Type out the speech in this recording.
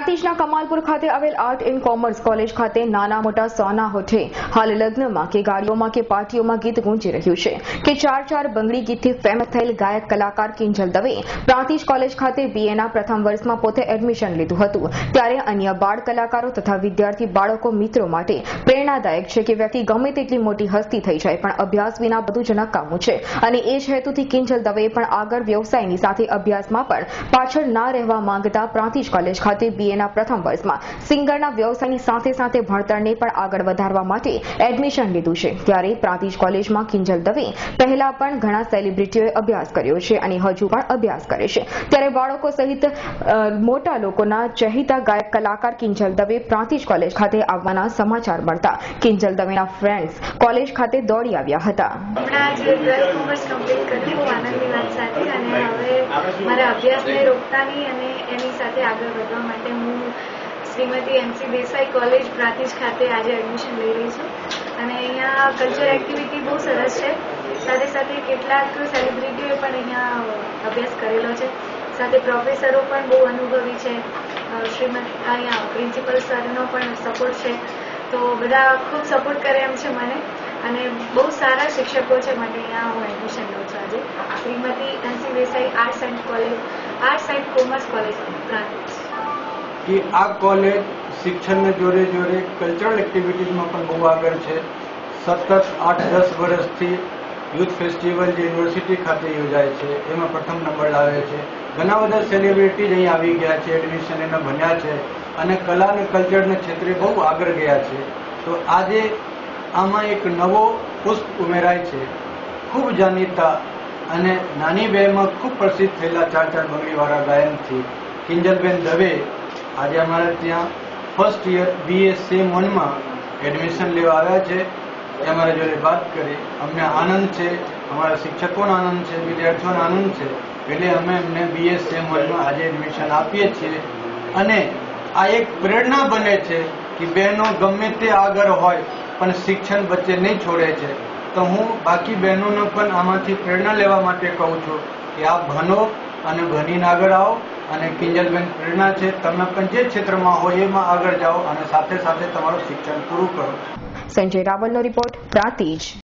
પ્રાંતિજના કમાલપુર ખાતે આવેલ art and commerce college ખાતે નાના મોટા સોના હોઠે હાલ લગ્નમાં કે ગાડીઓમાં કે પાર્ટીઓમાં ગીત ગુંજી રહ્યું છે. કે ચાર ચાર બંગડી ગીતથી ફેમસ થયેલ ગાયક કલાકાર કિંજલ દવે પ્રાંતિજ કોલેજ ખાતે બીએના પ્રથમ વર્ષમાં પોતે એડમિશન લીધું હતું. ત્યારે અન્ય બાળ કલાકારો તથા વિદ્યાર્થી બાળકો મિત્રો માટે પ્રેરણાદાયક છે કે વ્યક્તિ ગમે તેટલી મોટી હસ્તી થઈ જાય પણ અભ્યાસ વિના બધું જ નકામું છે. અને એ જ હેતુથી કિંજલ દવેએ પણ આગળ વ્યવસાયની સાથે અભ્યાસમાં પણ પાછળ ના રહેવા માંગતા પ્રાંતિજ કોલેજ ખાતે બીએના પ્રથમ વર્ષમાં સિંગરના વ્યવસાયની સાથે સાથે ભણતરને પણ આગળ વધારવા માટે એડમિશન લીધું છે. ત્યારે પ્રાંતિજ કોલેજમાં કિંજલ દવે પહેલા પણ ઘણા સેલિબ્રિટીઓએ અભ્યાસ કર્યો છે અને હજુ પણ અભ્યાસ કરે છે. ત્યારે બાળકો સહિત મોટા લોકોના ચહિતા ગાયક કલાકાર કિંજલ દવે પ્રાંતિજ કોલેજ ખાતે આવવાના સમાચાર મળતા કિંજલ દવેના ફ્રેન્ડ્સ કોલેજ ખાતે દોડી આવ્યા હતા. મારા અભ્યાસને રોકતા નહીં અને એની સાથે આગળ વધવા માટે હું શ્રીમતી એમસી દેસાઈ કોલેજ પ્રાતિજ ખાતે આજે એડમિશન લઈ રહી છું. અને અહીંયા કલ્ચર એક્ટિવિટી બહુ સરસ છે. સાથે સાથે કેટલાક સેલિબ્રિટીઓએ પણ અહીંયા અભ્યાસ કરેલો છે. સાથે પ્રોફેસરો પણ બહુ અનુભવી છે. શ્રીમતી અહીંયા પ્રિન્સિપલ સરનો પણ સપોર્ટ છે. તો બધા ખૂબ સપોર્ટ કરે એમ છે મને. અને બહુ સારા શિક્ષકો છે મને અહીંયા હું એડમિશન લઉં છું આજે Shrimati NC Desai arts and college arts and commerce college કે આ કોલેજ શિક્ષણને જોડે જોડે કલ્ચરલ એક્ટિવિટીઝમાં પણ બહુ આગળ છે. સતત આઠ દસ વર્ષથી યુથ ફેસ્ટિવલ જે યુનિવર્સિટી ખાતે યોજાય છે, એમાં પ્રથમ નંબર લાવે છે. ઘણા બધા સેલિબ્રિટીઝ અહીં આવી ગયા છે એડમિશન એના ભણ્યા છે અને કલા અને કલ્ચરના ક્ષેત્રે બહુ આગળ ગયા છે. તો આજે આમાં એક નવો પુષ્પ ઉમેરાય છે. ખૂબ જાણીતા અને નાની બેમાં ખૂબ પ્રસિદ્ધ થયેલા ચાર ચાર બંગડીવાળા ગાયનથી કિંજલબેન દવે આજે અમારે ત્યાં ફર્સ્ટ યર બીએ સેમ વનમાં એડમિશન લેવા આવ્યા છે. એ અમારા જોડે વાત કરી. અમને આનંદ છે. અમારા શિક્ષકોનો આનંદ છે, વિદ્યાર્થીઓનો આનંદ છે. એટલે અમે એમને સેમ વનમાં આજે એડમિશન આપીએ છીએ. અને આ એક પ્રેરણા બને છે કે બહેનો ગમે તે આગળ હોય, પણ શિક્ષણ વચ્ચે નહીં છોડે છે. તો હું બાકી બહેનોને પણ આમાંથી પ્રેરણા લેવા માટે કહું છું કે આપ ભણો અને ભણીને આગળ આવો અને કિંજલબેન પ્રેરણા છે, તમે પણ જે ક્ષેત્રમાં હોય એમાં આગળ જાઓ અને સાથે સાથે તમારું શિક્ષણ પૂરું કરો. સંજય રાવલનો રિપોર્ટ પ્રાંતિજ.